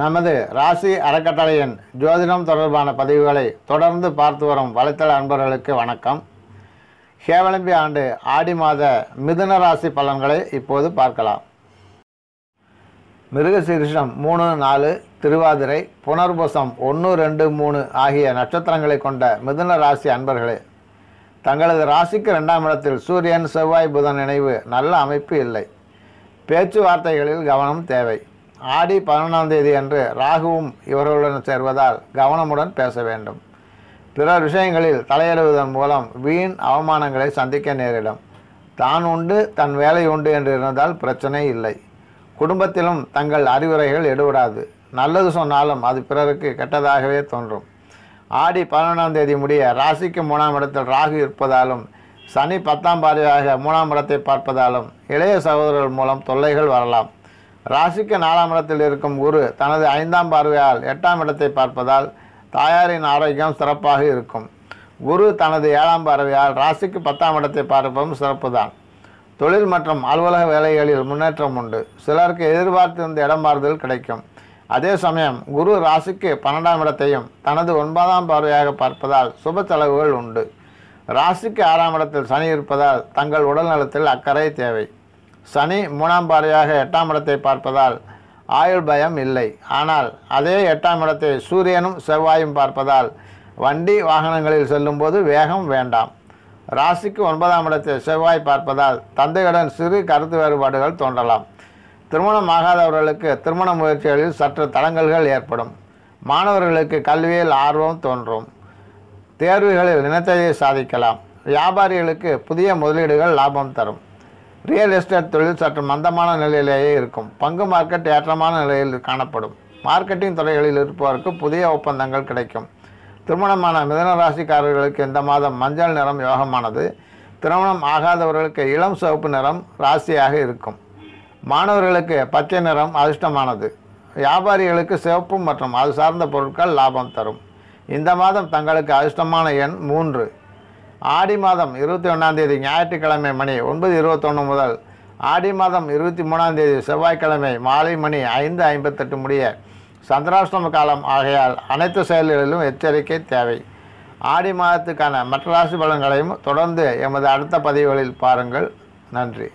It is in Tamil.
நமது ராசி அறக்கட்டளையின் ஜோதிடம் தொடர்பான பதிவுகளை தொடர்ந்து பார்த்து வரும் வலைத்தள அன்பர்களுக்கு வணக்கம். ஹேவலம்பி ஆண்டு ஆடி மாத மிதுன ராசி பலன்களை இப்போது பார்க்கலாம். மிருகசீரிஷம் மூணு நாலு திருவாதிரை புனர்புசம் ஒன்று ரெண்டு மூணு ஆகிய நட்சத்திரங்களை கொண்ட மிதுன ராசி அன்பர்களே தங்களது ராசிக்கு ரெண்டாம் இடத்தில் சூரியன் செவ்வாய் புதன் இணைவு நல்ல அமைப்பு இல்லை. பேச்சுவார்த்தைகளில் கவனம் தேவை. ஆடி பதினொன்றாம் தேதி அன்று ராகுவும் இவர்களுடன் சேர்வதால் கவனமுடன் பேச வேண்டும். பிறர் விஷயங்களில் தலையிடுவதன் மூலம் வீண் அவமானங்களை சந்திக்க நேரிடும். தான் உண்டு தன் வேலை உண்டு என்று இருந்தால் பிரச்சனை இல்லை. குடும்பத்திலும் தங்கள் அறிவுரைகள் எடுபடாது. நல்லது சொன்னாலும் அது பிறருக்கு கெட்டதாகவே தோன்றும். ஆடி பதினொன்றாம் தேதி முடிய ராசிக்கு மூணாம் இடத்தில் ராகு இருப்பதாலும் சனி பத்தாம் பார்வையாக மூணாம் இடத்தை பார்ப்பதாலும் இளைய சகோதரர்கள் மூலம் தொல்லைகள் வரலாம். ராசிக்கு நாலாம் இடத்தில் இருக்கும் குரு தனது ஐந்தாம் பார்வையால் எட்டாம் இடத்தை பார்ப்பதால் தாயாரின் ஆரோக்கியம் சிறப்பாக இருக்கும். குரு தனது ஏழாம் பார்வையால் ராசிக்கு பத்தாம் இடத்தை பார்ப்பதும் சிறப்புதான். தொழில் மற்றும் அலுவலக வேலைகளில் முன்னேற்றம் உண்டு. சிலருக்கு எதிர்பார்த்திருந்த இடம் மாறுதல் கிடைக்கும். அதே சமயம் குரு ராசிக்கு பன்னெண்டாம் இடத்தையும் தனது ஒன்பதாம் பார்வையாக பார்ப்பதால் சுப செலவுகள் உண்டு. ராசிக்கு ஆறாம் இடத்தில் சனி இருப்பதால் தங்கள் உடல் நலத்தில் அக்கறை தேவை. சனி மூணாம் பாறையாக எட்டாம் இடத்தை பார்ப்பதால் ஆயுள் பயம் இல்லை. ஆனால் அதே எட்டாம் இடத்தை சூரியனும் செவ்வாயும் பார்ப்பதால் வண்டி வாகனங்களில் செல்லும்போது வேகம் வேண்டாம். ராசிக்கு ஒன்பதாம் இடத்தை செவ்வாய் பார்ப்பதால் தந்தையுடன் சிறு கருத்து வேறுபாடுகள் தோன்றலாம். திருமணம் ஆகாதவர்களுக்கு திருமண முயற்சிகளில் சற்று தடங்கல்கள் ஏற்படும். மாணவர்களுக்கு கல்வியில் ஆர்வம் தோன்றும். தேர்வுகளில் நினைத்ததை சாதிக்கலாம். வியாபாரிகளுக்கு புதிய முதலீடுகள் லாபம் தரும். ரியல் எஸ்டேட் தொழில் சற்று மந்தமான நிலையிலேயே இருக்கும். பங்கு மார்க்கெட் ஏற்றமான நிலையில் காணப்படும். மார்க்கெட்டிங் துறைகளில் இருப்பவருக்கு புதிய ஒப்பந்தங்கள் கிடைக்கும். திருமணமான மிதன ராசிக்காரர்களுக்கு இந்த மாதம் மஞ்சள் நிறம் யோகமானது. திருமணம் ஆகாதவர்களுக்கு இளம் சிவப்பு நிறம் ராசியாக இருக்கும். மாணவர்களுக்கு பச்சை நிறம் அதிர்ஷ்டமானது. வியாபாரிகளுக்கு சிவப்பு மற்றும் அது சார்ந்த பொருட்கள் லாபம் தரும். இந்த மாதம் தங்களுக்கு அதிர்ஷ்டமான எண் மூன்று. ஆடி மாதம் இருபத்தி ஒன்றாம் தேதி ஞாயிற்றுக்கிழமை மணி ஒன்பது இருபத்தொன்று முதல் ஆடி மாதம் இருபத்தி மூணாந்தேதி செவ்வாய்க்கிழமை மாலை மணி ஐந்து ஐம்பத்தெட்டு முடிய சந்திராஷ்டம காலம் ஆகையால் அனைத்து செயல்களிலும் எச்சரிக்கை தேவை. ஆடி மாதத்துக்கான மற்ற ராசி பலன்களையும் தொடர்ந்து எமது அடுத்த பதிவுகளில் பாருங்கள். நன்றி.